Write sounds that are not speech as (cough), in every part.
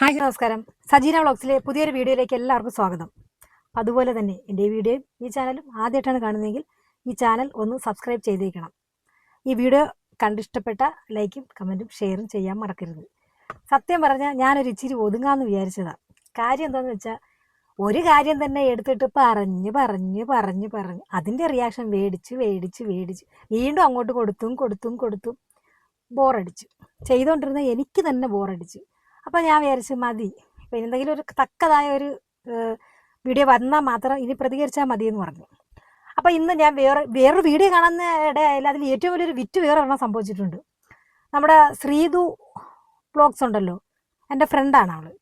Hi നമസ്കാരം. സജീന വ്ളോഗ്സിലെ പുതിയൊരു വീഡിയോയിലേക്ക് എല്ലാവർക്കും സ്വാഗതം. അതുപോലെ തന്നെ എന്റെ ഈ വീഡിയോയും ഈ ചാനലും ആദ്യമായിട്ടാണ് കാണുന്നതെങ്കിൽ ഈ ചാനൽ ഒന്ന് സബ്സ്ക്രൈബ് ചെയ്തേക്കണം. ഈ വീഡിയോ കണ്ടിഷ്ടപ്പെട്ട ലൈക്കും കമന്റും ഷെയറും ചെയ്യാൻ മറക്കരുത്. സത്യം പറഞ്ഞാൽ ഞാനൊരു ഇച്ചിരി ഒതുങ്ങാന്ന് വിചാരിച്ചതാണ് കാര്യം എന്താണെന്ന് വെച്ചാൽ ഒരു കാര്യം തന്നെ എടുത്തിട്ട് പറഞ്ഞ് പറഞ്ഞ് പറഞ്ഞ് പറഞ്ഞ് അതിന്റെ റിയാക്ഷൻ മേടിച്ച് മേടിച്ച് മേടിച്ച് വീണ്ടും അങ്ങോട്ട് കൊടുത്തും കൊടുത്തും കൊടുത്തും ബോറടിച്ചു. ചെയ്തുകൊണ്ടിരുന്ന എനിക്ക് തന്നെ ബോറടിച്ചു. അപ്പോൾ ഞാൻ വിചാരിച്ചു മതി. ഇപ്പം എന്തെങ്കിലും ഒരു തക്കതായ ഒരു വീഡിയോ വന്നാൽ മാത്രം ഇനി പ്രതികരിച്ചാൽ മതി എന്ന് പറഞ്ഞു. അപ്പോൾ ഇന്ന് ഞാൻ വേറെ വേറൊരു വീഡിയോ കാണുന്ന ഇടയായാലും അതിൽ ഏറ്റവും വലിയൊരു വിറ്റ് വേറെ ഒരെണ്ണം സംഭവിച്ചിട്ടുണ്ട്. നമ്മുടെ ശ്രീതു ബ്ലോഗ്സ് ഉണ്ടല്ലോ. എന്റെ ഫ്രണ്ടാണ് അവൾ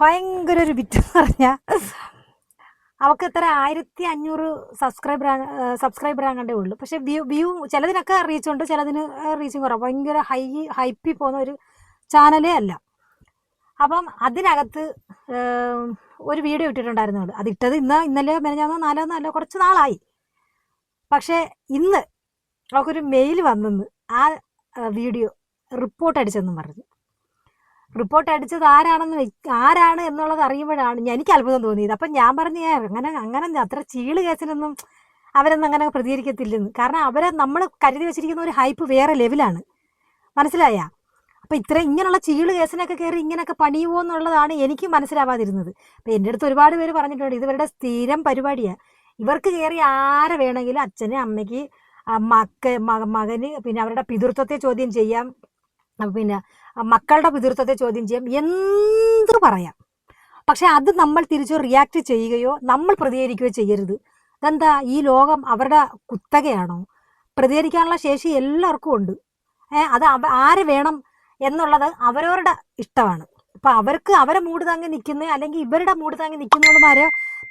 ഭയങ്കര ഒരു വിറ്റ് എന്ന് പറഞ്ഞാൽ അവൾക്ക് ഇത്ര ആയിരത്തി അഞ്ഞൂറ് സബ്സ്ക്രൈബർ സബ്സ്ക്രൈബർ അങ്ങണ്ടേ ഉള്ളൂ. പക്ഷേ വ്യൂ വ്യൂ ചിലതിനൊക്കെ റീച്ചുണ്ട് ചിലതിന് റീച്ചും കുറവ്. ഭയങ്കര ഹൈ ഹൈപ്പിൽ പോകുന്ന ഒരു ചാനലേ അല്ല. അപ്പം അതിനകത്ത് ഒരു വീഡിയോ ഇട്ടിട്ടുണ്ടായിരുന്നു അവൾ. അത് ഇട്ടത് ഇന്ന് ഇന്നലെ മെനഞ്ഞാന്നോ നാലോ നാലോ കുറച്ച് നാളായി. പക്ഷേ ഇന്ന് അവൾക്കൊരു മെയിൽ വന്നെന്ന്. ആ വീഡിയോ റിപ്പോർട്ട് അടിച്ചെന്നും പറഞ്ഞു. റിപ്പോർട്ട് അടിച്ചത് ആരാണെന്ന് ആരാണ് എന്നുള്ളത് അറിയുമ്പോഴാണ് എനിക്ക് അത്ഭുതം തോന്നിയത്. അപ്പം ഞാൻ പറഞ്ഞു ഞാൻ അങ്ങനെ അങ്ങനെ അത്ര ചീൾ കേസിനൊന്നും അവരൊന്നും അങ്ങനെ പ്രതികരിക്കത്തില്ലെന്ന്. കാരണം അവരെ നമ്മൾ കരുതി വെച്ചിരിക്കുന്ന ഒരു ഹൈപ്പ് വേറെ ലെവലാണ് മനസ്സിലായ? അപ്പം ഇത്ര ഇങ്ങനെയുള്ള ചീൾ കേസിനൊക്കെ കയറി ഇങ്ങനെയൊക്കെ പണിയുമോ എന്നുള്ളതാണ് എനിക്ക് മനസ്സിലാവാതിരുന്നത്. അപ്പം എന്റെ അടുത്ത് ഒരുപാട് പേര് പറഞ്ഞിട്ടുണ്ട് ഇതിവരുടെ സ്ഥിരം പരിപാടിയാണ് ഇവർക്ക് കയറി ആരെ വേണമെങ്കിലും അച്ഛന് അമ്മയ്ക്ക് മക്ക മകന് പിന്നെ അവരുടെ പിതൃത്വത്തെ ചോദ്യം ചെയ്യാം. പിന്നെ മക്കളുടെ പിതൃത്വത്തെ ചോദ്യം ചെയ്യാം. എന്ത് പറയാം? പക്ഷെ അത് നമ്മൾ തിരിച്ചു റിയാക്ട് ചെയ്യുകയോ നമ്മൾ പ്രതികരിക്കുകയോ ചെയ്യരുത്. ഇതെന്താ? ഈ ലോകം അവരുടെ കുത്തകയാണോ? പ്രതികരിക്കാനുള്ള ശേഷി എല്ലാവർക്കും ഉണ്ട്. ഏഹ് അത് ആരെ വേണം എന്നുള്ളത് അവരവരുടെ ഇഷ്ടമാണ്. അപ്പൊ അവർക്ക് അവരെ മൂട് താങ്ങി നിൽക്കുന്ന അല്ലെങ്കിൽ ഇവരുടെ മൂട് താങ്ങി നിൽക്കുന്നവന്മാരെ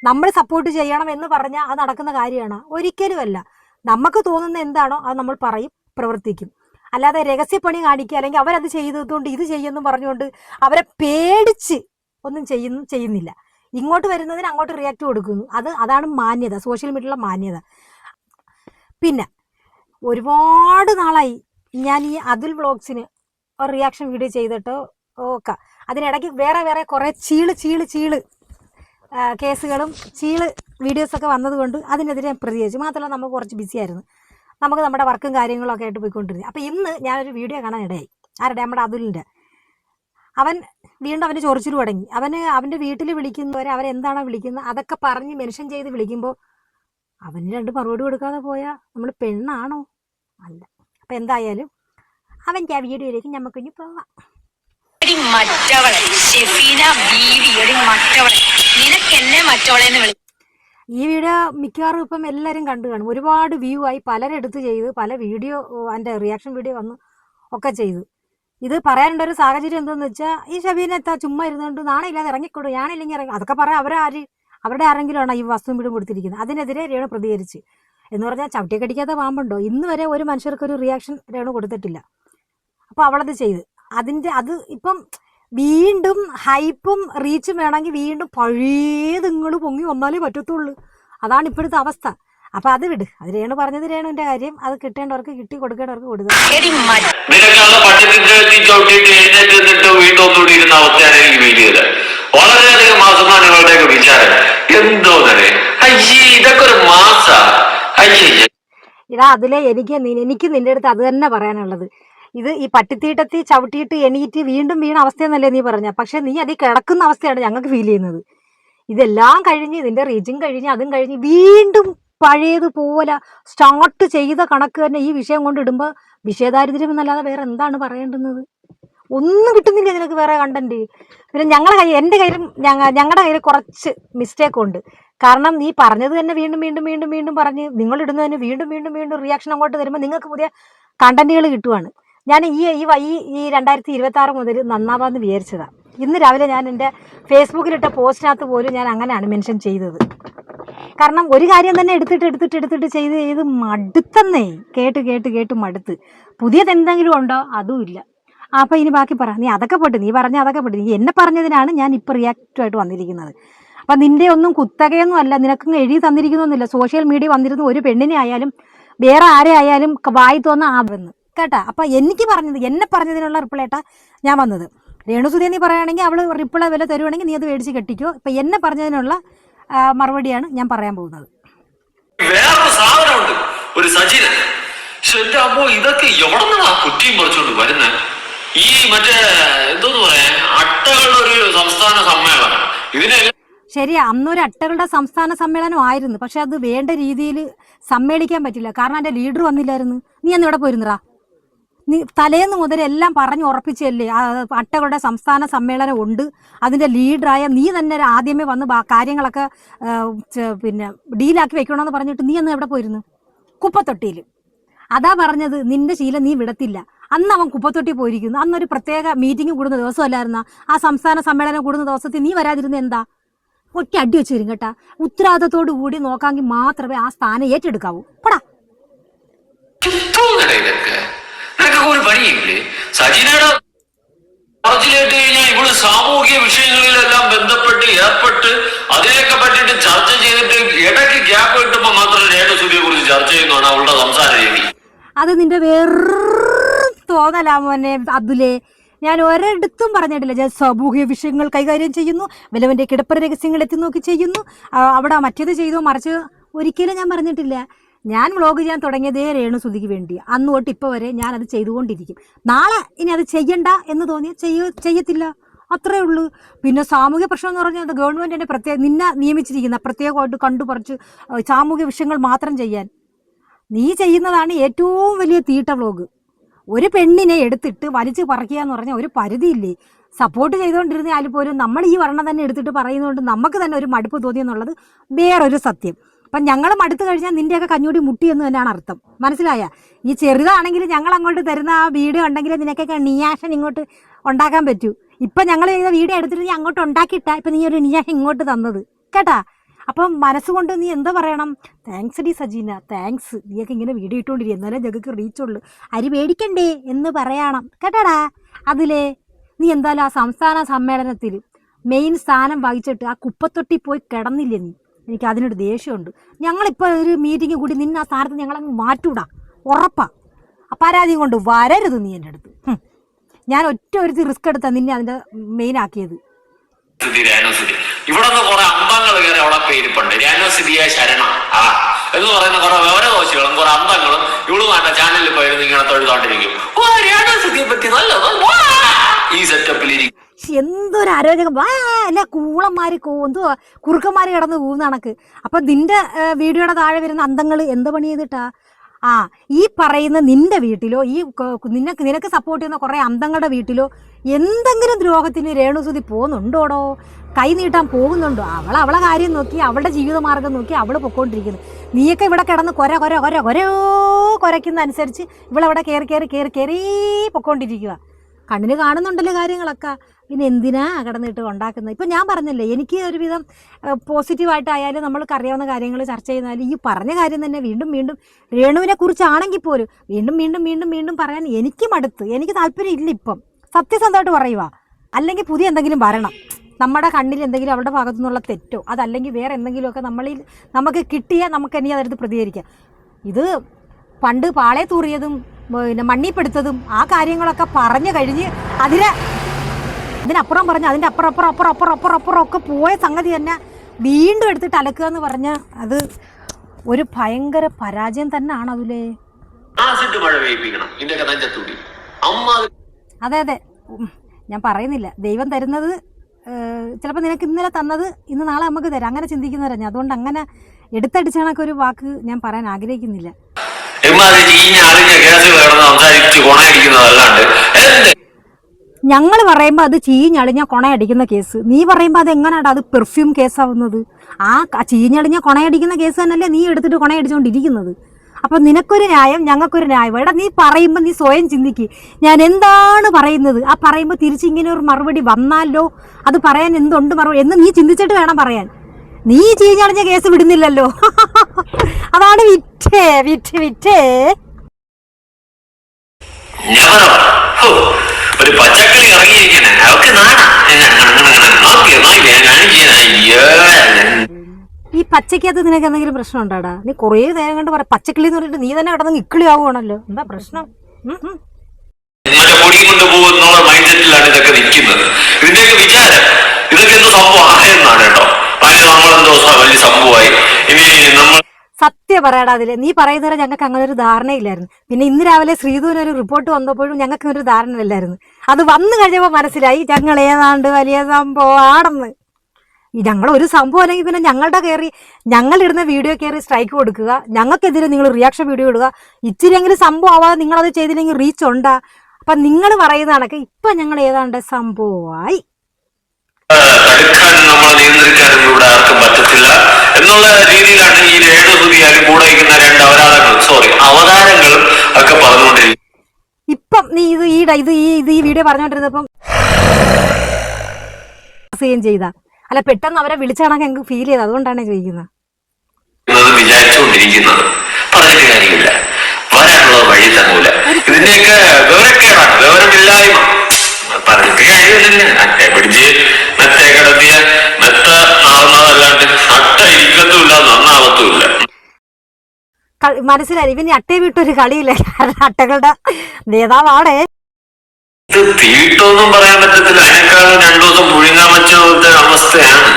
നമ്മൾ സപ്പോർട്ട് ചെയ്യണം എന്ന് പറഞ്ഞാൽ അത് നടക്കുന്ന കാര്യമാണ്. ഒരിക്കലുമല്ല. നമുക്ക് തോന്നുന്ന എന്താണോ അത് നമ്മൾ പറയും പ്രവർത്തിക്കും. അല്ലാതെ രഹസ്യപ്പണി കാണിക്കുക അല്ലെങ്കിൽ അവരത് ചെയ്തതുകൊണ്ട് ഇത് ചെയ്യുമെന്ന് പറഞ്ഞുകൊണ്ട് അവരെ പേടിച്ച് ഒന്നും ചെയ്യുന്നു ചെയ്യുന്നില്ല. ഇങ്ങോട്ട് വരുന്നതിന് അങ്ങോട്ട് റിയാക്ട് കൊടുക്കുന്നു. അത് അതാണ് മാന്യത. സോഷ്യൽ മീഡിയയിലെ മാന്യത. പിന്നെ ഒരുപാട് നാളായി ഞാൻ ഈ അതുൽ വ്ളോഗ്സിന് ഒരു റിയാക്ഷൻ വീഡിയോ ചെയ്തിട്ട് ഓക്കെ. അതിനിടയ്ക്ക് വേറെ വേറെ കുറേ ചീൾ ചീൾ ചീൾ കേസുകളും ചീൾ വീഡിയോസൊക്കെ വന്നതുകൊണ്ട് അതിനെതിരെ പ്രതികരിച്ചു. മാത്രമല്ല നമുക്ക് കുറച്ച് ബിസി ആയിരുന്നു. നമുക്ക് നമ്മുടെ വർക്കും കാര്യങ്ങളൊക്കെ ആയിട്ട് പോയിക്കൊണ്ടിരുന്നു. അപ്പോൾ ഇന്ന് ഞാനൊരു വീഡിയോ കാണാൻ ഇടയായി ആരുടെ? നമ്മുടെ അതുലിന്റെ അവൻ വീണ്ടും അവന് ചൊറിച്ചിൽ തുടങ്ങി. അവന് അവന്റെ വീട്ടിൽ വിളിക്കുന്നവരെ അവരെന്താണോ വിളിക്കുന്നത് അതൊക്കെ പറഞ്ഞ് മെൻഷൻ ചെയ്ത് വിളിക്കുമ്പോൾ അവന് രണ്ട് മറുപടി കൊടുക്കാതെ പോയാൽ നമ്മൾ പെണ്ണാണോ? അല്ല. അപ്പം എന്തായാലും അവന്റെ ആ വീഡിയോയിലേക്ക് നമുക്കിനി പോവാം. മറ്റവളെ ഷെഫീന ബീവി മറ്റവളെ വിളി ഈ വീഡിയോ മിക്കവാറും ഇപ്പം എല്ലാവരും കണ്ടു കാണും. ഒരുപാട് വ്യൂ ആയി പലരെടുത്ത് ചെയ്ത് പല വീഡിയോ അതിന്റെ റിയാക്ഷൻ വീഡിയോ വന്നു ഒക്കെ ചെയ്തു. ഇത് പറയാനുള്ള ഒരു സാഹചര്യം എന്തെന്ന് വെച്ചാൽ ഈ ഷബീനത്ത ചുമ്മാ ഇരുന്നുകൊണ്ട് നാണയില്ലാതെ ഇറങ്ങിക്കൊടു ഞാനില്ലെങ്കിൽ ഇറങ്ങി അതൊക്കെ പറയാം അവരാര് അവരുടെ ആരെങ്കിലും ആണ് ഈ വസ്തുവും വീടും കൊടുത്തിരിക്കുന്നത്. അതിനെതിരെ രേണു പ്രതികരിച്ച്. എന്ന് പറഞ്ഞാൽ ചവിട്ടിക്കടിക്കാത്ത പാമ്പുണ്ടോ? ഇന്ന് വരെ ഒരു മനുഷ്യർക്കൊരു റിയാക്ഷൻ രേണു കൊടുത്തിട്ടില്ല. അപ്പോൾ അവളത് ചെയ്ത്. അതിന്റെ അത് ഇപ്പം വീണ്ടും ഹൈപ്പും റീച്ചും വേണമെങ്കിൽ വീണ്ടും പഴയത് നിങ്ങൾ പൊങ്ങി വന്നാലേ പറ്റത്തുള്ളൂ. അതാണ് ഇപ്പോഴത്തെ അവസ്ഥ. അപ്പൊ അത് വിട്. അത് രേണു പറഞ്ഞത് രേണുവിന്റെ കാര്യം. അത് കിട്ടേണ്ടവർക്ക് കിട്ടി കൊടുക്കേണ്ടവർക്ക് കൊടുക്കുക വളരെയധികം മാസമാണ് നിങ്ങളുടെയൊക്കെ വിചാരം. എന്തോ തന്നെ അയ്യേ ഇതൊക്കെ ഒരു മാസ. അയ്യേ ഇതാ അതിലെ എനിക്ക് എനിക്ക് നിന്റെ അടുത്ത് അത് തന്നെ പറയാനുള്ളത്. ഇത് ഈ പട്ടിത്തീട്ടത്തി ചവിട്ടിയിട്ട് എണീറ്റ് വീണ്ടും വീണ അവസ്ഥയെന്നല്ലേ നീ പറഞ്ഞ. പക്ഷെ നീ അതിൽ കിടക്കുന്ന അവസ്ഥയാണ് ഞങ്ങൾക്ക് ഫീൽ ചെയ്യുന്നത്. ഇതെല്ലാം കഴിഞ്ഞ് ഇതിന്റെ റിജിങ് കഴിഞ്ഞ് അതും കഴിഞ്ഞ് വീണ്ടും പഴയതുപോലെ സ്റ്റാർട്ട് ചെയ്ത കണക്ക് തന്നെ ഈ വിഷയം കൊണ്ട് ഇടുമ്പോൾ വിഷയദാരിദ്ര്യം എന്നല്ലാതെ വേറെ എന്താണ് പറയേണ്ടുന്നത്? ഒന്നും കിട്ടുന്നില്ല നിനക്ക് വേറെ കണ്ടന്റ് പിന്നെ ഞങ്ങളുടെ കയ്യിൽ എന്റെ കയ്യിലും ഞങ്ങ ഞങ്ങളുടെ കയ്യിൽ കുറച്ച് മിസ്റ്റേക്ക് ഉണ്ട്. കാരണം നീ പറഞ്ഞത് തന്നെ വീണ്ടും വീണ്ടും വീണ്ടും വീണ്ടും പറഞ്ഞ് നിങ്ങൾ ഇടുന്നതിന് വീണ്ടും വീണ്ടും വീണ്ടും റിയാക്ഷൻ അങ്ങോട്ട് തരുമ്പോൾ നിങ്ങൾക്ക് പുതിയ കണ്ടന്റുകൾ കിട്ടുവാണ്. ഞാൻ ഈ ഈ ഈ ഈ രണ്ടായിരത്തി ഇരുപത്തി ആറ് മുതൽ നന്നാവാന്ന് വിചാരിച്ചതാണ് ഇന്ന് രാവിലെ ഞാൻ എന്റെ ഫേസ്ബുക്കിലിട്ട പോസ്റ്റിനകത്ത് പോലും ഞാൻ അങ്ങനെയാണ് മെൻഷൻ ചെയ്തത്. കാരണം ഒരു കാര്യം തന്നെ എടുത്തിട്ട് എടുത്തിട്ട് എടുത്തിട്ട് ചെയ്ത് ചെയ്ത് മടുത്തന്നേ. കേട്ട് കേട്ട് കേട്ട് മടുത്ത്. പുതിയത് എന്തെങ്കിലും ഉണ്ടോ? അതും ഇല്ല. അപ്പൊ ഇനി ബാക്കി പറ. നീ അതൊക്കെ പെട്ട്. നീ പറഞ്ഞ അതൊക്കെ പെട്ട്. നീ എന്നെ പറഞ്ഞതിനാണ് ഞാൻ ഇപ്പൊ റിയാക്റ്റീവായിട്ട് വന്നിരിക്കുന്നത്. അപ്പൊ നിന്റെ ഒന്നും കുത്തകയൊന്നും അല്ല. നിനക്കും എഴുതി തന്നിരിക്കുന്നൊന്നുമില്ല. സോഷ്യൽ മീഡിയ വന്നിരുന്ന ഒരു പെണ്ണിനെ ആയാലും വേറെ ആരെ ആയാലും വായി തോന്ന ആവെന്ന്. കേട്ടാ. അപ്പൊ എനിക്ക് പറഞ്ഞത് എന്നെ പറഞ്ഞതിനുള്ള റിപ്ലൈ ഏട്ടാ ഞാൻ വന്നത്. രേണുസുധീ നീ പറയുകയാണെങ്കിൽ അവൾ റിപ്ലൈ വില തരുവാണെങ്കിൽ നീ അത് മേടിച്ച് കെട്ടിക്കോ. ഇപ്പം എന്നെ പറഞ്ഞതിനുള്ള മറുപടിയാണ് ഞാൻ പറയാൻ പോകുന്നത്. വേറൊരു സാധനമുണ്ട്. ഒരു സജീരൻ. എന്റെ അമ്മോ ഇതൊക്കെ എവിടെ നിന്നാ കുറ്റിയും പറിച്ചോണ്ട് വരുന്നത് ഈ മറ്റേ എന്തോന്ന് പറയാ അട്ടകളുടെ ഒരു സംസ്ഥാന സമ്മേളനം. ഇതിനെ ശരി അന്നൊരു അട്ടകളുടെ സംസ്ഥാന സമ്മേളനം ആയിരുന്നു. പക്ഷെ അത് വേണ്ട രീതിയിൽ സമ്മേളിക്കാൻ പറ്റില്ല. കാരണം എന്റെ ലീഡർ വന്നില്ലായിരുന്നു. നീ അന്ന് ഇവിടെ പോയിരുന്നറാ നീ തലേന്ന് മുതൽ എല്ലാം പറഞ്ഞു ഉറപ്പിച്ചല്ലേ? അട്ടകളുടെ സംസ്ഥാന സമ്മേളനം ഉണ്ട്. അതിന്റെ ലീഡറായ നീ തന്നെ ആദ്യമേ വന്ന് കാര്യങ്ങളൊക്കെ പിന്നെ ഡീലാക്കി വെക്കണമെന്ന് പറഞ്ഞിട്ട് നീ അന്ന് എവിടെ പോയിരുന്നു? കുപ്പത്തൊട്ടിയിൽ അതാ പറഞ്ഞത് നിന്റെ ശീലം നീ വിടത്തില്ല. അന്ന് അവൻ കുപ്പത്തൊട്ടി പോയിരിക്കുന്നു. അന്നൊരു പ്രത്യേക മീറ്റിംഗ് കൂടുന്ന ദിവസമല്ലായിരുന്ന? ആ സംസ്ഥാന സമ്മേളനം കൂടുന്ന ദിവസത്തിൽ നീ വരാതിരുന്ന എന്താ? ഒറ്റ അടി വെച്ച് വരും കേട്ടാ. ഉത്തരവാദിത്തത്തോടു കൂടി നോക്കാമെങ്കിൽ മാത്രമേ ആ സ്ഥാനം ഏറ്റെടുക്കാവൂ. പടാ. നിനക്കൊക്കെ ഒരു പണിയില്ലേ സജിനയുടെ കേട്ട് കഴിഞ്ഞാൽ ഇവൾ സാമൂഹിക വിഷയങ്ങളിലെല്ലാം ബന്ധപ്പെട്ട് ഏർപ്പെട്ട് അതിനെയൊക്കെ പറ്റിയിട്ട് ചർച്ച ചെയ്തിട്ട് ഇടയ്ക്ക് ഗ്യാപ്പ് കിട്ടുമ്പോൾ മാത്രം രേണുസുതിയെ കുറിച്ച് ചർച്ച ചെയ്യുന്നതാണ് അവളുടെ സംസാര രീതി. അത് നിന്റെ വെറും തോന്നലാ മോനെ അബ്ദുലേ. ഞാൻ ഒരിടത്തും പറഞ്ഞിട്ടില്ല. ഞാൻ സാമൂഹിക വിഷയങ്ങൾ കൈകാര്യം ചെയ്യുന്നു വിലവന്റെ കിടപ്പറ രഹസ്യങ്ങൾ എത്തി നോക്കി ചെയ്യുന്നു. അവിടെ മറ്റേത് ചെയ്തു മറിച്ച് ഒരിക്കലും ഞാൻ പറഞ്ഞിട്ടില്ല. ഞാൻ വ്ളോഗ് ചെയ്യാൻ തുടങ്ങിയതേ രേണു സുധിക്ക് വേണ്ടി. അന്ന് തൊട്ട് ഇപ്പോൾ വരെ ഞാൻ അത് ചെയ്തുകൊണ്ടിരിക്കും. നാളെ ഇനി അത് ചെയ്യണ്ട എന്ന് തോന്നിയ ചെയ്യ ചെയ്യത്തില്ല. അത്രേ ഉള്ളൂ. പിന്നെ സാമൂഹ്യ പ്രശ്നം എന്ന് പറഞ്ഞാൽ അത് തന്നെ പ്രത്യേക നിന്നെ നിയമിച്ചിരിക്കുന്ന പ്രത്യേകമായിട്ട് കണ്ടുപറിച്ച് പറിച്ച് സാമൂഹ്യ വിഷയങ്ങൾ മാത്രം ചെയ്യാൻ. നീ ചെയ്യുന്നതാണ് ഏറ്റവും വലിയ തീട്ട വ്ളോഗ് ഒരു പെണ്ണിനെ എടുത്തിട്ട് വലിച്ചു പറിക്കുക എന്ന് പറഞ്ഞാൽ ഒരു പരിധിയില്ലേ? സപ്പോർട്ട് ചെയ്തുകൊണ്ടിരുന്നാലും പോലും നമ്മൾ ഈ വർണം തന്നെ എടുത്തിട്ട് പറയുന്നതുകൊണ്ട് നമുക്ക് തന്നെ ഒരു മടുപ്പ് തോന്നി എന്നുള്ളത് വേറൊരു സത്യം. അപ്പം ഞങ്ങൾ മടുത്തു കഴിഞ്ഞാൽ നിന്റെയൊക്കെ കഞ്ഞൂടി മുട്ടി എന്ന് തന്നെയാണ് അർത്ഥം. മനസ്സിലായ? ഈ ചെറുതാണെങ്കിൽ ഞങ്ങൾ അങ്ങോട്ട് തരുന്ന ആ വീഡിയോ ഉണ്ടെങ്കിൽ നിനക്കൊക്കെ നിയാഷൻ ഇങ്ങോട്ട് ഉണ്ടാക്കാൻ പറ്റൂ. ഇപ്പം ഞങ്ങൾ ചെയ്ത വീഡിയോ എടുത്തിട്ട് നീ അങ്ങോട്ട് ഉണ്ടാക്കിയിട്ടാ ഇപ്പം നീ ഒരു നിയാഷൻ ഇങ്ങോട്ട് തന്നത്. കേട്ടാ? അപ്പം മനസ്സുകൊണ്ട് നീ എന്താ പറയണം? താങ്ക്സ് ഡി സജീന താങ്ക്സ് നീയൊക്കെ ഇങ്ങനെ വീഡിയോ ഇട്ടുകൊണ്ടിരിക്കും എന്നാലേ ഞങ്ങൾക്ക് റീച്ച് ഉള്ളൂ. അരി മേടിക്കണ്ടേ? എന്ന് പറയണം. കേട്ടാടാ? അതിലേ നീ എന്തായാലും ആ സംസ്ഥാന സമ്മേളനത്തിൽ മെയിൻ സ്ഥാനം വഹിച്ചിട്ട് ആ കുപ്പത്തൊട്ടി പോയി കിടന്നില്ലേ നീ? എനിക്ക് അതിനൊരു ദേഷ്യമുണ്ട്. ഞങ്ങളിപ്പോൾ ഒരു മീറ്റിംഗ് കൂടി നിന്നെ ആ സ്ഥാനത്ത് ഞങ്ങളങ്ങ് മാറ്റൂടാ. ഉറപ്പാ. പരാതിയും കൊണ്ട് വരരുത് നീ എന്റെ അടുത്ത്. ഞാൻ ഒറ്റ ഒരു റിസ്ക് എടുത്താ നിന്നെ അതിന്റെ മെയിൻ ആക്കിയത്. ഇവിടെ നിന്ന് കുറെ അമ്പങ്ങൾ കയറി അവിടെ പേരിപ്പുണ്ട്. രേണുസ്ഥിതിയെ ശരണ. ആ എന്ന് പറയുന്ന കുറെ വിവരകോശികളും കുറെ അമ്പങ്ങളും ഇവളുമായിട്ട് ചാനലിൽ പോയിരുന്നു ഇങ്ങനെ തൊഴുതോണ്ടിരിക്കും. ഓ രേണുസ്ഥിതിയെ പറ്റി നല്ലത്. ഈ സെറ്റപ്പിൽ ഇരിക്കും. എന്തൊരു അരോചകം അല്ല കൂളന്മാർ എന്തുവാ കുറുക്കന്മാര് കിടന്ന് കൂവുന്ന കണക്ക്. അപ്പൊ നിന്റെ വീഡിയോയുടെ താഴെ വരുന്ന അന്തങ്ങൾ എന്ത് പണി ചെയ്തിട്ടാ? ആ ഈ പറയുന്ന നിന്റെ വീട്ടിലോ ഈ നിനക്ക് നിനക്ക് സപ്പോർട്ട് ചെയ്യുന്ന കുറേ അന്തങ്ങളുടെ വീട്ടിലോ എന്തെങ്കിലും ദ്രോഹത്തിന് രേണുസുതി പോകുന്നുണ്ടോടോ? കൈ നീട്ടാൻ പോകുന്നുണ്ടോ? അവൾ അവളെ കാര്യം നോക്കി അവളുടെ ജീവിതമാർഗം നോക്കി അവൾ പൊക്കോണ്ടിരിക്കുന്നു. നീയൊക്കെ ഇവിടെ കിടന്ന് കൊര കൊര കൊര കൊരയോ കൊരയ്ക്കുന്ന അനുസരിച്ച് ഇവളവിടെ കയറി കയറി കയറി കയറി പൊക്കോണ്ടിരിക്കുക കണ്ണിന് കാണുന്നുണ്ടല്ലോ കാര്യങ്ങളൊക്കെ. പിന്നെ എന്തിനാ കിടന്നിട്ട് ഉണ്ടാക്കുന്നത്? ഇപ്പം ഞാൻ പറഞ്ഞില്ലേ എനിക്ക് ഒരുവിധം പോസിറ്റീവായിട്ടായാലും നമ്മൾക്ക് അറിയാവുന്ന കാര്യങ്ങൾ ചർച്ച ചെയ്യുന്നാലും ഈ പറഞ്ഞ കാര്യം തന്നെ വീണ്ടും വീണ്ടും രേണുവിനെ കുറിച്ചാണെങ്കിൽ പോലും വീണ്ടും വീണ്ടും വീണ്ടും വീണ്ടും പറയാൻ എനിക്ക് മടുത്ത് എനിക്ക് താല്പര്യം ഇല്ല ഇപ്പം. സത്യസന്ധമായിട്ട് പറയുക അല്ലെങ്കിൽ പുതിയ എന്തെങ്കിലും വരണം. നമ്മുടെ കണ്ണിൽ എന്തെങ്കിലും അവരുടെ ഭാഗത്തു നിന്നുള്ള തെറ്റോ അതല്ലെങ്കിൽ വേറെ എന്തെങ്കിലുമൊക്കെ നമ്മളിൽ നമുക്ക് കിട്ടിയാൽ നമുക്ക് ഇനി അതെടുത്ത് പ്രതികരിക്കാം. ഇത് പണ്ട് പാളയെ തൂറിയതും പിന്നെ മണ്ണിപ്പെടുത്തതും ആ കാര്യങ്ങളൊക്കെ പറഞ്ഞു കഴിഞ്ഞ് അതിന് അതിനപ്പുറം പറഞ്ഞ് അതിന്റെ അപ്പുറം അപ്പുറം അപ്പുറം അപ്പുറം അപ്പുറം അപ്പുറം ഒക്കെ പോയ സംഗതി തന്നെ വീണ്ടും എടുത്തിട്ട് അലക്കുക എന്ന് പറഞ്ഞാൽ അത് ഒരു ഭയങ്കര പരാജയം തന്നെയാണ് അതിലേ. അതെ അതെ ഞാൻ പറയുന്നില്ല. ദൈവം തരുന്നത് ചിലപ്പോൾ നിനക്ക് ഇന്നലെ തന്നത് ഇന്ന് നാളെ നമുക്ക് തരാം. അങ്ങനെ ചിന്തിക്കുന്നവരാണ് ഞാൻ. അതുകൊണ്ട് അങ്ങനെ എടുത്തടിച്ചാണൊക്കെ ഒരു വാക്ക് ഞാൻ പറയാൻ ആഗ്രഹിക്കുന്നില്ല. എന്ത്? ഞങ്ങൾ പറയുമ്പോൾ അത് ചീഞ്ഞളിഞ്ഞ കൊണയടിക്കുന്ന കേസ്. നീ പറയുമ്പോൾ അത് എങ്ങനെയാണ് അത് പെർഫ്യൂം കേസാവുന്നത് ആ ചീഞ്ഞടിഞ്ഞ കൊണയടിക്കുന്ന കേസ് തന്നെയല്ലേ നീ എടുത്തിട്ട് കൊണയടിച്ചുകൊണ്ടിരിക്കുന്നത് അപ്പം നിനക്കൊരു ന്യായം ഞങ്ങൾക്കൊരു ന്യായം. എടാ നീ പറയുമ്പോൾ നീ സ്വയം ചിന്തിക്ക്. ഞാൻ എന്താണ് പറയുന്നത്? ആ പറയുമ്പോൾ തിരിച്ചിങ്ങനെ ഒരു മറുപടി വന്നാലോ? അത് പറയാൻ എന്തുണ്ട് മറുപടി എന്ന് നീ ചിന്തിച്ചിട്ട് വേണം പറയാൻ. നീ ചീഞ്ഞളിഞ്ഞ കേസ് വിടുന്നില്ലല്ലോ. (laughs) അതാണ് വിറ്റ് വിറ്റ് വിറ്റ്. ഒരു പച്ചക്കറി ഇറങ്ങിയിരിക്കണേ അവക്ക് നാണ നോക്കിയോ നോക്കിയോ ഞാൻ ചെയ്യുന്ന ഈ പച്ചക്കകത്ത് നിനക്ക് എന്തെങ്കിലും പ്രശ്നം ഉണ്ടാടാ? നീ കുറേ നേരം കണ്ട് പറ പച്ചക്കിളി എന്ന് പറഞ്ഞിട്ട് നീ തന്നെ കിടന്ന് ഇക്കിളി ആവുകയാണല്ലോ എന്താ പ്രശ്നം? പോകുന്നുള്ള മൈൻഡ് സെറ്റിലാണ് ഇതൊക്കെ സത്യം പറയടാ അതിൽ. നീ പറയുന്നവരെ ഞങ്ങൾക്ക് അങ്ങനെ ഒരു ധാരണയില്ലായിരുന്നു. പിന്നെ ഇന്ന് രാവിലെ ശ്രീധുവിന് ഒരു റിപ്പോർട്ട് വന്നപ്പോഴും ഞങ്ങൾക്ക് ഒരു ധാരണയില്ലായിരുന്നു. അത് വന്നു കഴിഞ്ഞപ്പോൾ മനസ്സിലായി ഞങ്ങൾ ഏതാണ്ട് വലിയ സംഭവമാണെന്ന്. ഈ ഞങ്ങൾ ഒരു സംഭവം അല്ലെങ്കിൽ പിന്നെ ഞങ്ങളുടെ കയറി ഞങ്ങൾ ഇടുന്ന വീഡിയോ കയറി സ്ട്രൈക്ക് കൊടുക്കുക. ഞങ്ങൾക്കെതിരെ നിങ്ങൾ റിയാക്ഷൻ വീഡിയോ ഇടുക. ഇച്ചിരിയെങ്കിലും സംഭവം ആവാതെ നിങ്ങളത് ചെയ്തില്ലെങ്കിൽ റീച്ച് ഉണ്ടാ? അപ്പൊ നിങ്ങൾ പറയുന്ന കണക്ക് ഇപ്പൊ ഞങ്ങൾ ഏതാണ്ട് സംഭവമായി. നിയന്ത്രിക്കാനും ഇവിടെ ആർക്കും പറ്റത്തില്ല. എന്നുള്ള രീതിയിലാണ് ഈ രേണുസുതിയാലും കൂടെ വയ്ക്കുന്ന രണ്ട് അവതാരങ്ങൾ. സോറി അവതാരങ്ങൾ ഒക്കെ പറഞ്ഞുകൊണ്ടിരിക്കുന്നത്. ഇപ്പം നീ ഇത് ഈ ഇത് ഈ ഇത് ഈ വീഡിയോ പറഞ്ഞുകൊണ്ടിരുന്നപ്പം ചെയ്യുകയും ചെയ്ത. അല്ല പെട്ടെന്ന് അവരെ വിളിച്ചാണെങ്കിൽ എനിക്ക് ഞങ്ങൾക്ക് ഫീൽ ചെയ്ത് അതുകൊണ്ടാണ് ചോദിക്കുന്നത്. വിചാരിച്ചുകൊണ്ടിരിക്കുന്നത്. പറഞ്ഞിട്ട് കാര്യമില്ല. വരാനുള്ള വഴി തങ്ങൂല ഇതിന്റെയൊക്കെ വിവരക്കേടാണ്. വിവരമില്ലായ്മ. പറഞ്ഞിട്ട് കാര്യമില്ല. പിടിച്ച് മെത്തെ കിടത്തിയ മനസ്സിലായി. ഇവന് അട്ടയെ വിട്ടൊരു കളിയില്ല. കാരണം അട്ടകളുടെ നേതാവാണ്. തീട്ടൊന്നും പറയാൻ പറ്റത്തില്ല. അതിനേക്കാളും രണ്ടു ദിവസം പുഴുങ്ങാൻ പറ്റുന്ന അവസ്ഥയാണ്.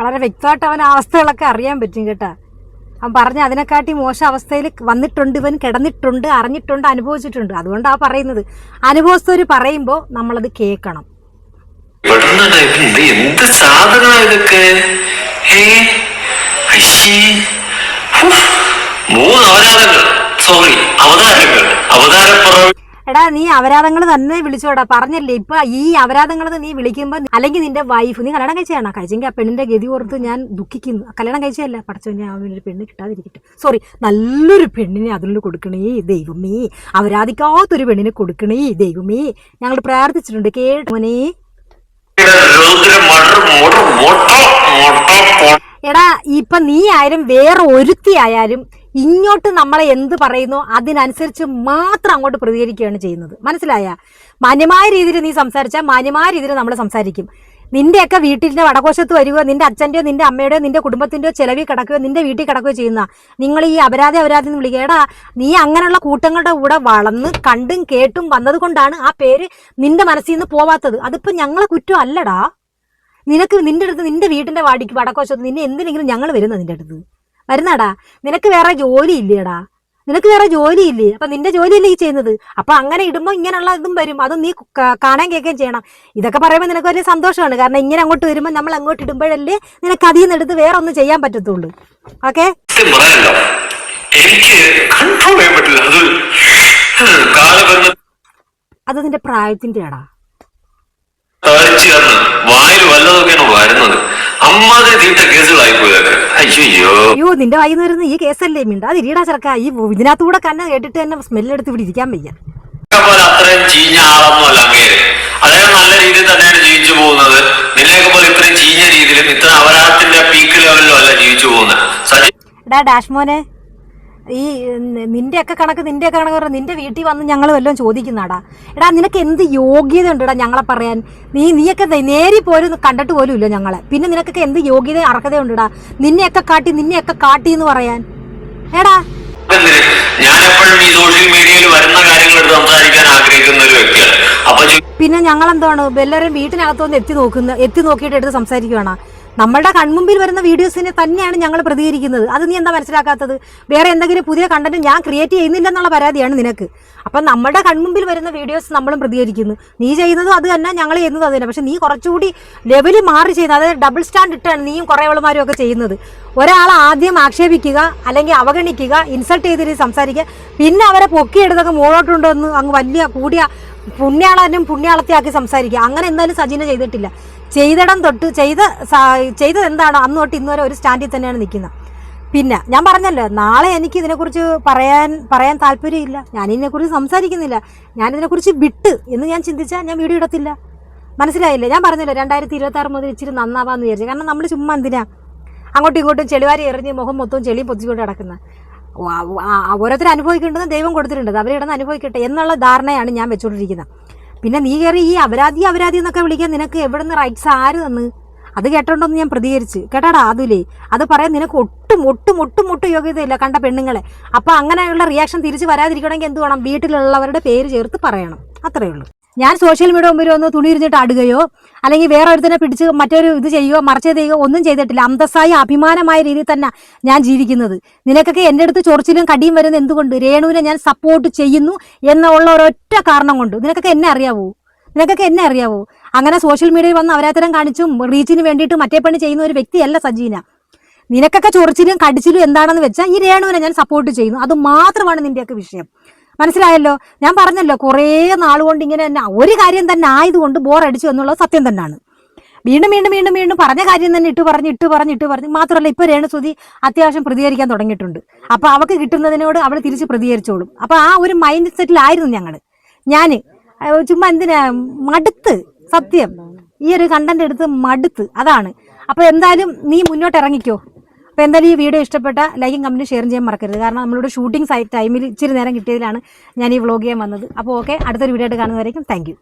വളരെ വ്യക്തമായിട്ട് അവൻ അവസ്ഥകളൊക്കെ അറിയാൻ പറ്റും കേട്ടാ. അവൻ പറഞ്ഞ അതിനെക്കാട്ടി മോശം അവസ്ഥയിൽ വന്നിട്ടുണ്ട് ഇവൻ കിടന്നിട്ടുണ്ട് അറിഞ്ഞിട്ടുണ്ട് അനുഭവിച്ചിട്ടുണ്ട്. അതുകൊണ്ടാ പറയുന്നത്. അനുഭവസ്ഥര് പറയുമ്പോ നമ്മളത് കേൾക്കണം. എന്ത് സാധന ഇതൊക്കെ. മൂന്ന് അവതാരങ്ങൾ സോറി അവതാരങ്ങൾ. അവതാരപ്പുറവ് എടാ നീ അപരാധങ്ങൾ തന്നെ വിളിച്ചോടാ. പറഞ്ഞല്ലേ ഇപ്പൊ ഈ അപരാധങ്ങൾ നീ വിളിക്കുമ്പോ അല്ലെങ്കിൽ നിന്റെ വൈഫ് നീ കല്യാണം കഴിച്ചതാണോ കഴിച്ചെങ്കിൽ ആ പെണ്ണിന്റെ ഗതി ഓർത്ത് ഞാൻ ദുഃഖിക്കുന്നു. കല്യാണം കഴിച്ചല്ല കഴിച്ചതല്ല പഠിച്ചോനെ അവനൊരു പെണ്ണ് കിട്ടാതിരിക്കട്ടെ. സോറി നല്ലൊരു പെണ്ണിനെ അതിന് കൊടുക്കണേ ദൈവമേ. അപരാധിക്കാത്തൊരു പെണ്ണിനെ കൊടുക്കണേ ദൈവമേ. ഞങ്ങൾ പ്രാർത്ഥിച്ചിട്ടുണ്ട് കേട്ടോനെ എടാ ഇപ്പൊ നീ ആയാലും വേറെ ഒരുത്തി ആയാലും ഇങ്ങോട്ട് നമ്മളെ എന്ത് പറയുന്നു അതിനനുസരിച്ച് മാത്രം അങ്ങോട്ട് പ്രതികരിക്കുകയാണ് ചെയ്യുന്നത്. മനസ്സിലായ? മാന്യമായ രീതിയിൽ നീ സംസാരിച്ചാൽ മാന്യമായ രീതിയിൽ നമ്മൾ സംസാരിക്കും. നിന്റെയൊക്കെ വീട്ടിന്റെ വടകോശത്ത് വരികയോ നിന്റെ അച്ഛന്റെയോ നിന്റെ അമ്മയുടെയോ നിന്റെ കുടുംബത്തിന്റെയോ ചെലവിൽ കിടക്കുകയോ നിന്റെ വീട്ടിൽ കിടക്കുകയോ ചെയ്യുന്ന നിങ്ങൾ ഈ അപരാധി അപരാധി എന്ന് വിളിക്കുക. എടാ നീ അങ്ങനെയുള്ള കൂട്ടങ്ങളുടെ കൂടെ വളർന്ന് കണ്ടും കേട്ടും വന്നത് കൊണ്ടാണ് ആ പേര് നിന്റെ മനസ്സിൽ നിന്ന് പോവാത്തത്. അതിപ്പോ ഞങ്ങളെ കുറ്റം അല്ലടാ. നിനക്ക് നിന്റെ അടുത്ത് നിന്റെ വീട്ടിന്റെ വാടിക്ക് വടക്കോശത്ത് നിന്നെ എന്തിനെങ്കിലും ഞങ്ങൾ വരുന്ന നിന്റെ അടുത്ത്? വരുന്നാടാ? നിനക്ക് വേറെ ജോലി ഇല്ലേടാ? നിനക്ക് വേറെ ജോലി ഇല്ലേ? അപ്പൊ നിന്റെ ജോലിയല്ലേ ഈ ചെയ്യുന്നത്? അപ്പൊ അങ്ങനെ ഇടുമ്പോ ഇങ്ങനെയുള്ള ഇതും വരും. അത് നീ കാണാൻ കേൾക്കുകയും ചെയ്യണം. ഇതൊക്കെ പറയുമ്പോൾ നിനക്ക് വലിയ സന്തോഷമാണ്. കാരണം ഇങ്ങനെ അങ്ങോട്ട് വരുമ്പോൾ നമ്മൾ അങ്ങോട്ട് ഇടുമ്പോഴല്ലേ നിനക്ക് അതിൽ നിന്ന് എടുത്ത് വേറെ ഒന്നും ചെയ്യാൻ പറ്റത്തുള്ളൂ. ഓക്കെ? അത് നിന്റെ പ്രായത്തിന്റെ ആടാ തന്ന് വായിൽ വല്ലതൊക്കെയാണ് വരുന്നത്. അമ്മാതെ തീട്ട കേസുകളായി പോയത് അയ്യോ. അയ്യോ നിന്റെ വരുന്ന ഈ കേസല്ലേ മിണ്ട? അത് ഇരിയടാ ചെറുക്ക. ഈ ഇതിനകത്തൂടെ കന്നെ കേട്ടിട്ട് തന്നെ സ്മെല്ലെടുത്ത് ഇവിടെ ഇരിക്കാൻ വയ്യ. പോലെ അത്രയും ചീഞ്ഞ ആളൊന്നുമല്ല അങ്ങേര്. അദ്ദേഹം നല്ല രീതിയിൽ തന്നെയാണ് ജീവിച്ചു പോകുന്നത്. നിന്നെയൊക്കെ പോലെ ഇത്രയും ചീഞ്ഞ രീതിയിലും ഇത്ര അപരാധത്തിന്റെ പീക്ക് ലെവലിലും അല്ല ജീവിച്ചു പോകുന്നത്. സജി എടാ ഡാഷ് മോനെ. ഈ നിന്റെയൊക്കെ കണക്ക് നിന്റെ ഒക്കെ കണക്ക് പറഞ്ഞാൽ നിന്റെ വീട്ടിൽ വന്ന് ഞങ്ങൾ വല്ലതും ചോദിക്കുന്നാടാ എടാ നിനക്ക് എന്ത് യോഗ്യത ഉണ്ടെടാ ഞങ്ങളെ പറയാൻ? നീ നീയൊക്കെ നേരി പോലും കണ്ടിട്ട് പോലും ഇല്ല ഞങ്ങളെ. പിന്നെ നിനക്കൊക്കെ എന്ത് യോഗ്യത അർഹത ഉണ്ടെടാ നിന്നെയൊക്കെ കാട്ടി നിന്നെയൊക്കെ കാട്ടി എന്ന് പറയാൻ. എടാ. ഞാനെപ്പോഴും ഈ സോഷ്യൽ മീഡിയയിൽ വരുന്ന കാര്യങ്ങൾ സംസാരിക്കാൻ ആഗ്രഹിക്കുന്ന ഒരു വ്യക്തിയാണ്. അപ്പൊ പിന്നെ ഞങ്ങൾ എന്താണ് എല്ലാവരും വീട്ടിനകത്തുനിന്ന് എത്തി നോക്കുന്ന എത്തി നോക്കിയിട്ട് എടുത്ത് സംസാരിക്കുകയാണ് നമ്മളുടെ കൺമുമ്പിൽ വരുന്ന വീഡിയോസിനെ തന്നെയാണ് ഞങ്ങൾ പ്രതികരിക്കുന്നത്. അത് നീ എന്താ മനസ്സിലാക്കാത്തത്? വേറെ എന്തെങ്കിലും പുതിയ കണ്ടന്റ് ഞാൻ ക്രിയേറ്റ് ചെയ്യുന്നില്ല എന്നുള്ള പരാതിയാണ് നിനക്ക്. അപ്പം നമ്മുടെ കൺമുമ്പിൽ വരുന്ന വീഡിയോസ് നമ്മളും പ്രതികരിക്കുന്നു. നീ ചെയ്യുന്നതും അത് തന്നെ ഞങ്ങൾ ചെയ്യുന്നതും അത് തന്നെ. പക്ഷെ നീ കുറച്ചുകൂടി ലെവൽ മാറി ചെയ്യുന്നത് അതായത് ഡബിൾ സ്റ്റാൻഡ് ഇട്ടാണ് നീയും കുറേ ആളുമാരും ഒക്കെ ചെയ്യുന്നത്. ഒരാളെ ആദ്യം ആക്ഷേപിക്കുക അല്ലെങ്കിൽ അവഗണിക്കുക ഇൻസൾട്ട് ചെയ്തിട്ട് സംസാരിക്കുക പിന്നെ അവരെ പൊക്കിയെടുത്തൊക്കെ മുകളോട്ടുണ്ടോന്ന് അങ്ങ് വലിയ കൂടിയ പുണ്യാളനും പുണ്യാളത്തെയാക്കി സംസാരിക്കുക. അങ്ങനെ എന്തായാലും സജീന ചെയ്തിട്ടില്ല. ചെയ്തിടം തൊട്ട് ചെയ്ത ചെയ്തത് എന്താണോ? അന്ന് തൊട്ട് ഇന്ന് വരെ ഒരു സ്റ്റാൻഡിൽ തന്നെയാണ് നിൽക്കുന്നത്. പിന്നെ ഞാൻ പറഞ്ഞല്ലോ നാളെ എനിക്ക് ഇതിനെക്കുറിച്ച് പറയാൻ പറയാൻ താല്പര്യമില്ല. ഞാൻ ഇതിനെക്കുറിച്ച് സംസാരിക്കുന്നില്ല. ഞാൻ ഇതിനെക്കുറിച്ച് വിട്ട് എന്ന് ഞാൻ ചിന്തിച്ചാൽ ഞാൻ വീഡിയോ ഇടത്തില്ല. മനസ്സിലായില്ലേ? ഞാൻ പറഞ്ഞല്ലോ രണ്ടായിരത്തി ഇരുപത്തി ആറ് മുതൽ ഇച്ചിരി നന്നാവാന്ന് വിചാരിച്ചു. കാരണം നമ്മൾ ചുമ്മാ എന്തിനാ? അങ്ങോട്ടും ഇങ്ങോട്ടും ചെളിവാരി എറിഞ്ഞ് മുഖം മൊത്തവും ചെളിയും പൊതിച്ചുകൊണ്ട് കിടക്കുന്ന ഓരോരുത്തർ അനുഭവിക്കേണ്ടത് ദൈവം കൊടുത്തിട്ടുണ്ട്. അവരെ ഇടന്ന് അനുഭവിക്കട്ടെ എന്നുള്ള ധാരണയാണ് ഞാൻ വെച്ചുകൊണ്ടിരിക്കുന്നത് പിന്നെ നീ കയറി ഈ അപരാധി അപരാധി എന്നൊക്കെ വിളിക്കാൻ നിനക്ക് എവിടെ നിന്ന് റൈറ്റ്സ് ആര് തന്ന്? അത് കേട്ടോണ്ടൊന്ന് ഞാൻ പ്രതികരിച്ച്. കേട്ടാടാ അതുലേ അത് പറയാൻ നിനക്ക് ഒട്ടും ഒട്ടും ഒട്ടും ഒട്ടും യോഗ്യതയില്ല കണ്ട പെണ്ണുങ്ങളെ. അപ്പൊ അങ്ങനെയുള്ള റിയാക്ഷൻ തിരിച്ച് വരാതിരിക്കണമെങ്കിൽ എന്ത് വേണം? വീട്ടിലുള്ളവരുടെ പേര് ചേർത്ത് പറയണം. അത്രയേ ഉള്ളൂ. ഞാൻ സോഷ്യൽ മീഡിയ മുമ്പിൽ ഒന്ന് തുണി ഇരുന്നിട്ട് ആടുകയോ അല്ലെങ്കിൽ വേറെ ഒരുത്തനെ പിടിച്ച് മറ്റൊരു ഇത് ചെയ്യുകയോ മറിച്ച് ചെയ്യുകയോ ഒന്നും ചെയ്തിട്ടില്ല. അന്തസ്സായി അഭിമാനമായ രീതിയിൽ തന്നെ ഞാൻ ജീവിക്കുന്നത്. നിനക്കൊക്കെ എന്റെ അടുത്ത് ചൊറിച്ചിലും കടിയും വരുന്ന എന്തുകൊണ്ട്? രേണുവിനെ ഞാൻ സപ്പോർട്ട് ചെയ്യുന്നു എന്നുള്ള ഒരൊറ്റ കാരണം കൊണ്ട്. നിനക്കൊക്കെ എന്നെ അറിയാവൂ? നിനക്കൊക്കെ എന്നെ അറിയാവൂ? അങ്ങനെ സോഷ്യൽ മീഡിയയിൽ വന്ന് അവരാത്തരം കാണിച്ചും റീച്ചിന് വേണ്ടിയിട്ട് മറ്റേ പണി ചെയ്യുന്ന ഒരു വ്യക്തിയല്ല സജീന. നിനക്കൊക്കെ ചൊറിച്ചിലും കടിച്ചിലും എന്താണെന്ന് വെച്ചാൽ ഈ രേണുവിനെ ഞാൻ സപ്പോർട്ട് ചെയ്യുന്നു. അത് മാത്രമാണ് നിന്റെയൊക്കെ വിഷയം. മനസ്സിലായല്ലോ? ഞാൻ പറഞ്ഞല്ലോ കുറേ നാളുകൊണ്ട് ഇങ്ങനെ തന്നെ ഒരു കാര്യം തന്നെ ആയതുകൊണ്ട് ബോറടിച്ചു എന്നുള്ളത് സത്യം തന്നെയാണ് വീണ്ടും വീണ്ടും വീണ്ടും വീണ്ടും പറഞ്ഞ കാര്യം തന്നെ ഇട്ട് പറഞ്ഞ് ഇട്ട് പറഞ്ഞ് ഇട്ട് പറഞ്ഞ്. മാത്രമല്ല ഇപ്പൊ രേണുസുതി അത്യാവശ്യം പ്രതികരിക്കാൻ തുടങ്ങിയിട്ടുണ്ട്. അപ്പൊ അവക്ക് കിട്ടുന്നതിനോട് അവൾ തിരിച്ച് പ്രതികരിച്ചോളും. അപ്പൊ ആ ഒരു മൈൻഡ് സെറ്റിലായിരുന്നു ഞങ്ങൾ ഞാൻ ചുമ്മാ എന്തിനാ മടുത്ത് സത്യം. ഈ ഒരു കണ്ടന്റ് എടുത്ത് മടുത്ത് അതാണ്. അപ്പൊ എന്തായാലും നീ മുന്നോട്ട് ഇറങ്ങിക്കോ. അപ്പൊ എന്തായാലും ഈ വീഡിയോ ഇഷ്ടപ്പെട്ട ലൈക്കും കമന്റും ഷെയർ ചെയ്യാൻ മറക്കരുത്. കാരണം നമ്മളുടെ ഷൂട്ടിംഗ് ടൈമിൽ ഇച്ചിരി നേരം കിട്ടിയതിലാണ് ഞാൻ ഈ വ്ളോഗ് ചെയ്യാൻ വന്നത്. അപ്പോൾ ഓക്കെ അടുത്തൊരു വീഡിയോ ആയിട്ട് കാണുന്നവരേക്കും താങ്ക്